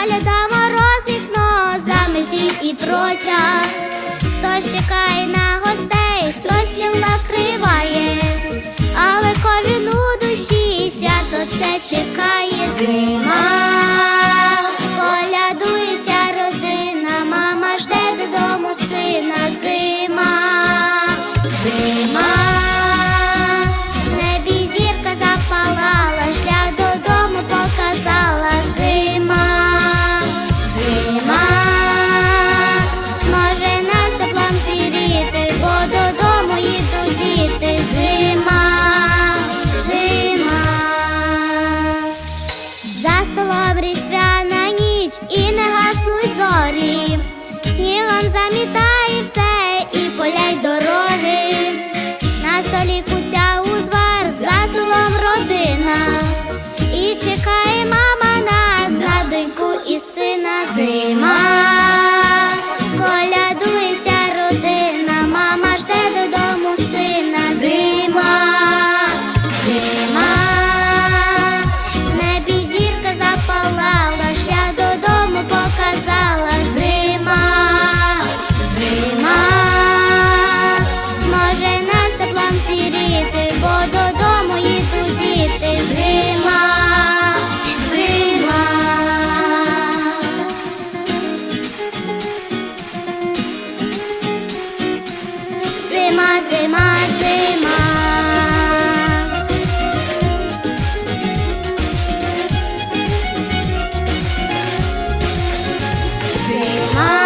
Загляда мороз вікно, заметі і тротя, хтось чекає на гостей, хтось стіл накриває, але кожен у душі свято це чекає. Зима. чекає мама нас на доньку і сина зима. зима, зима. Зима,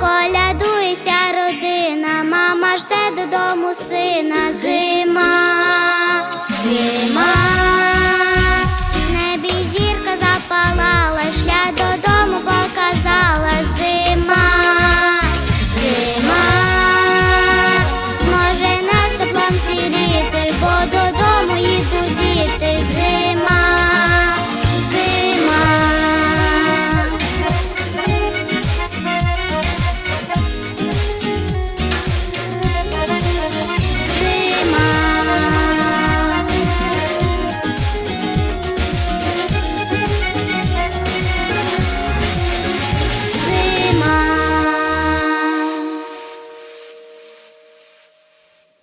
колядуйся, родина, мама жде додому сина, зима, зима.